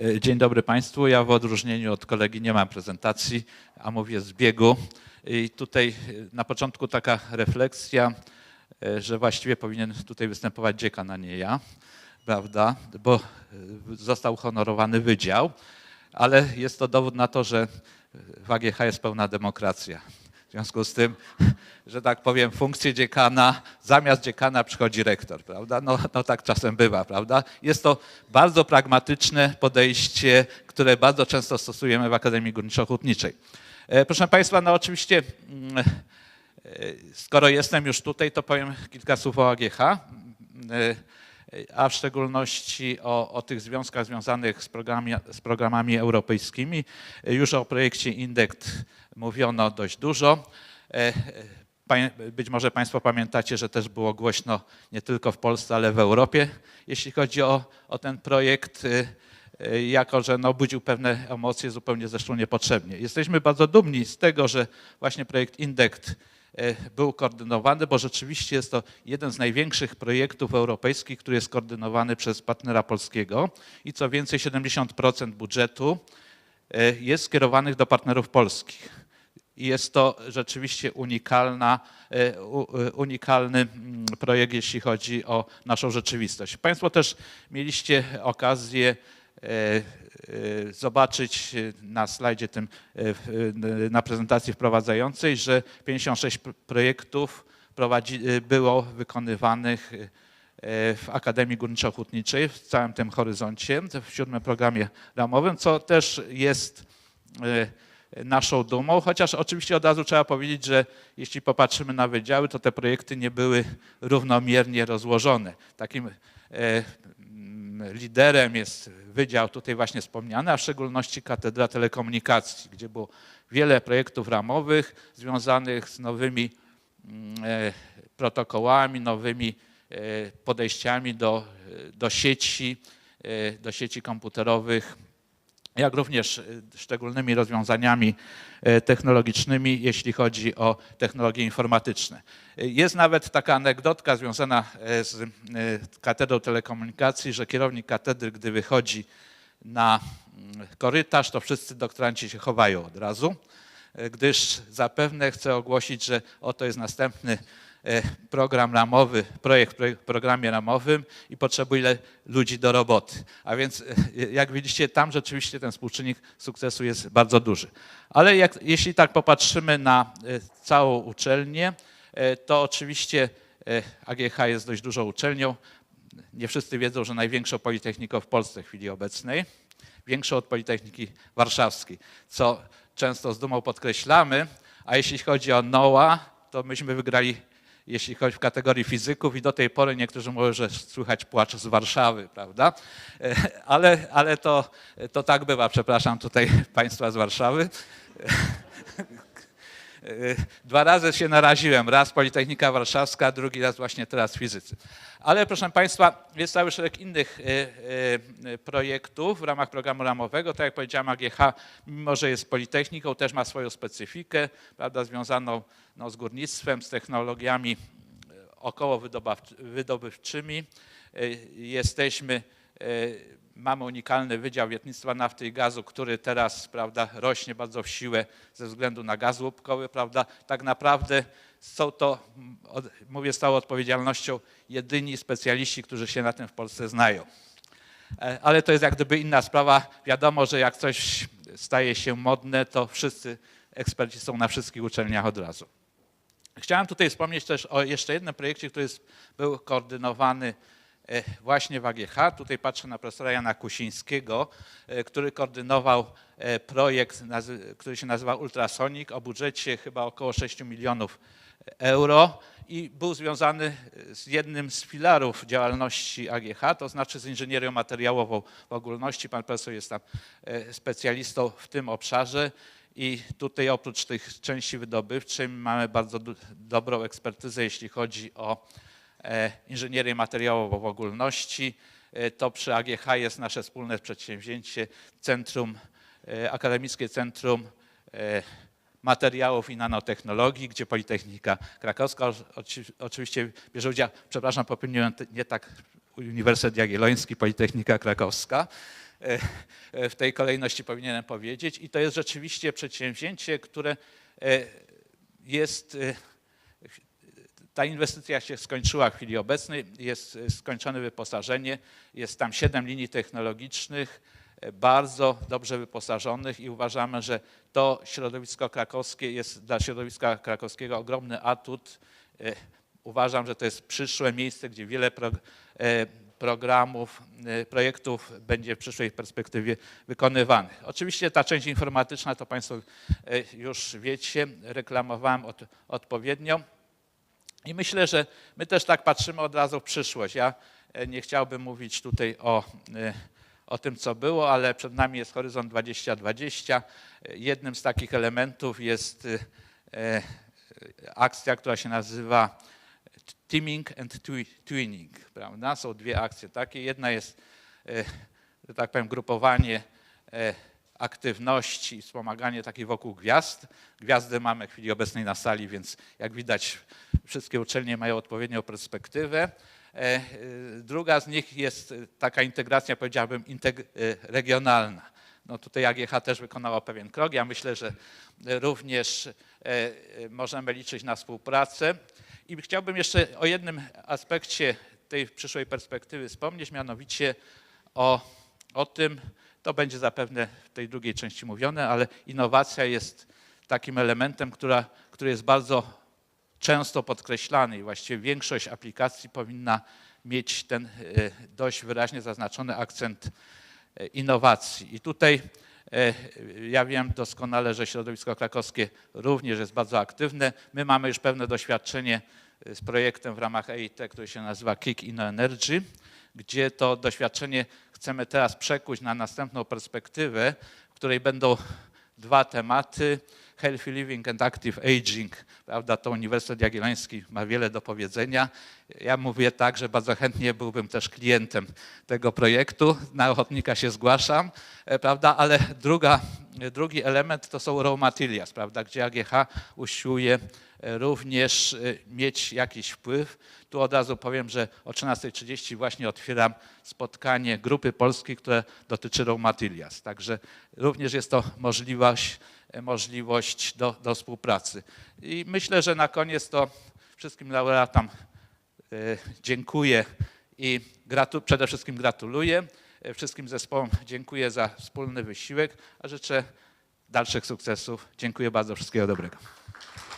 E, Dzień dobry Państwu. Ja w odróżnieniu od kolegi nie mam prezentacji, a mówię z biegu. I tutaj e, na początku taka refleksja, e, że właściwie powinien tutaj występować dziekan, a nie ja, prawda? Bo został honorowany wydział, ale jest to dowód na to, że w AGH jest pełna demokracja. W związku z tym, że tak powiem, funkcję dziekana, zamiast dziekana przychodzi rektor, prawda? No, no tak czasem bywa, prawda? Jest to bardzo pragmatyczne podejście, które bardzo często stosujemy w Akademii Górniczo-Hutniczej. E, Proszę Państwa, no oczywiście, mm, e, skoro jestem już tutaj, to powiem kilka słów o AGH, e, a w szczególności o, o tych związkach związanych z, programami, z programami europejskimi. Już o projekcie INDECT mówiono dość dużo. E, pa- Być może Państwo pamiętacie, że też było głośno nie tylko w Polsce, ale w Europie, jeśli chodzi o, o ten projekt, e, e, jako że no, budził pewne emocje zupełnie zresztą niepotrzebnie. Jesteśmy bardzo dumni z tego, że właśnie projekt INDECT e, był koordynowany, bo rzeczywiście jest to jeden z największych projektów europejskich, który jest koordynowany przez partnera polskiego i co więcej 70% budżetu e, jest skierowanych do partnerów polskich. I jest to rzeczywiście unikalna, e, e, unikalny mm, projekt, jeśli chodzi o naszą rzeczywistość. Państwo też mieliście okazję e, e, zobaczyć e, na slajdzie tym, e, na prezentacji wprowadzającej, że 56 p- projektów prowadzi, było wykonywanych w Akademii Górniczo-Hutniczej w całym tym horyzoncie, w siódmym programie ramowym, co też jest naszą dumą, chociaż oczywiście od razu trzeba powiedzieć, że jeśli popatrzymy na wydziały, to te projekty nie były równomiernie rozłożone. Takim liderem jest wydział tutaj właśnie wspomniany, a w szczególności Katedra Telekomunikacji, gdzie było wiele projektów ramowych związanych z nowymi mm, e, protokołami, nowymi e, podejściami do, do sieci, e, do sieci komputerowych, jak również e, szczególnymi rozwiązaniami e, technologicznymi, jeśli chodzi o technologie informatyczne. E, Jest nawet taka anegdotka związana e, z katedrą telekomunikacji, że kierownik katedry, gdy wychodzi na mm, korytarz, to wszyscy doktoranci się chowają od razu, gdyż zapewne chce ogłosić, że oto jest następny program ramowy, projekt w pro- programie ramowym i potrzebuje ludzi do roboty. A więc e, jak widzicie, tam rzeczywiście ten współczynnik sukcesu jest bardzo duży. Ale jak, jeśli tak popatrzymy na e, całą uczelnię, e, to oczywiście e, AGH jest dość dużą uczelnią. Nie wszyscy wiedzą, że największą politechniką w Polsce w chwili obecnej, większą od Politechniki Warszawskiej, co często z dumą podkreślamy, a jeśli chodzi o NOA, to myśmy wygrali, jeśli chodzi w kategorii fizyków i do tej pory niektórzy mówią, że słychać płacz z Warszawy, prawda? E, Ale, ale to, to tak bywa, przepraszam tutaj Państwa z Warszawy. E, Dwa razy się naraziłem. Raz Politechnika Warszawska, drugi raz właśnie teraz fizycy. Ale proszę Państwa, jest cały szereg innych e, e, projektów w ramach programu ramowego. Tak jak powiedziałem, AGH, mimo że jest Politechniką, też ma swoją specyfikę, prawda, związaną no, z górnictwem, z technologiami około wydobywczymi. Jesteśmy, mamy unikalny Wydział Wietnictwa Nafty i Gazu, który teraz prawda, rośnie bardzo w siłę ze względu na gaz łupkowy. Prawda. Tak naprawdę są to, mówię z całą odpowiedzialnością, jedyni specjaliści, którzy się na tym w Polsce znają. E, Ale to jest jak gdyby inna sprawa. Wiadomo, że jak coś staje się modne, to wszyscy eksperci są na wszystkich uczelniach od razu. Chciałem tutaj wspomnieć też o jeszcze jednym projekcie, który jest, był koordynowany e, właśnie w AGH. Tutaj patrzę na profesora Jana Kusińskiego, e, który koordynował e, projekt, który się nazywa Ultrasonic o budżecie chyba około 6 milionów euro i był związany z jednym z filarów działalności AGH, to znaczy z inżynierią materiałową w ogólności. Pan profesor jest tam e, specjalistą w tym obszarze. I tutaj oprócz tych części wydobywczej mamy bardzo dobrą ekspertyzę, jeśli chodzi o e, inżynierię materiałową w ogólności. E, To przy AGH jest nasze wspólne przedsięwzięcie, Centrum, e, Akademickie Centrum e, Materiałów i Nanotechnologii, gdzie Politechnika Krakowska oczywiście bierze udział, przepraszam, popełniłem nie tak Uniwersytet Jagielloński, Politechnika Krakowska. e, e, w tej kolejności powinienem powiedzieć. I to jest rzeczywiście przedsięwzięcie, które e, jest. Ta inwestycja się skończyła w chwili obecnej, jest e, skończone wyposażenie, jest tam siedem linii technologicznych, e, bardzo dobrze wyposażonych i uważamy, że to środowisko krakowskie jest dla środowiska krakowskiego ogromny atut. E, Uważam, że to jest przyszłe miejsce, gdzie wiele pro, programów, projektów będzie w przyszłej perspektywie wykonywanych. Oczywiście ta część informatyczna, to Państwo już wiecie, reklamowałem od, odpowiednio. I myślę, że my też tak patrzymy od razu w przyszłość. Ja e, nie chciałbym mówić tutaj o, e, o tym, co było, ale przed nami jest Horyzont 2020. E, Jednym z takich elementów jest e, akcja, która się nazywa Teaming and Twi- Twinning. Prawda? Są dwie akcje takie. Jedna jest, że tak powiem, grupowanie aktywności wspomaganie takich wokół gwiazd. Gwiazdy mamy w chwili obecnej na sali, więc jak widać wszystkie uczelnie mają odpowiednią perspektywę. E, e, Druga z nich jest e, taka integracja, powiedziałbym, regionalna. No tutaj AGH też wykonała pewien krok. Ja myślę, że również możemy liczyć na współpracę. I chciałbym jeszcze o jednym aspekcie tej przyszłej perspektywy wspomnieć, mianowicie o, o tym, to będzie zapewne w tej drugiej części mówione, ale innowacja jest takim elementem, która, który jest bardzo często podkreślany i właściwie większość aplikacji powinna mieć ten e, dość wyraźnie zaznaczony akcent e, innowacji. I tutaj e, ja wiem doskonale, że środowisko krakowskie również jest bardzo aktywne. My mamy już pewne doświadczenie z projektem w ramach EIT, który się nazywa Kick Inno Energy, gdzie to doświadczenie chcemy teraz przekuć na następną perspektywę, w której będą dwa tematy. Healthy Living and Active Aging. Prawda, to Uniwersytet Jagielloński ma wiele do powiedzenia. Ja mówię tak, że bardzo chętnie byłbym też klientem tego projektu. Na ochotnika się zgłaszam, e, prawda, ale druga, drugi element to są raw materials, prawda, gdzie AGH usiłuje również e, mieć jakiś wpływ. Tu od razu powiem, że o 13.30 właśnie otwieram spotkanie grupy polskiej, które dotyczy raw materials. Także również jest to możliwość, e, możliwość do, do współpracy. I myślę, że na koniec to wszystkim laureatom e, dziękuję i gratu, przede wszystkim gratuluję. E, Wszystkim zespołom dziękuję za wspólny wysiłek, a życzę dalszych sukcesów. Dziękuję bardzo, wszystkiego dobrego.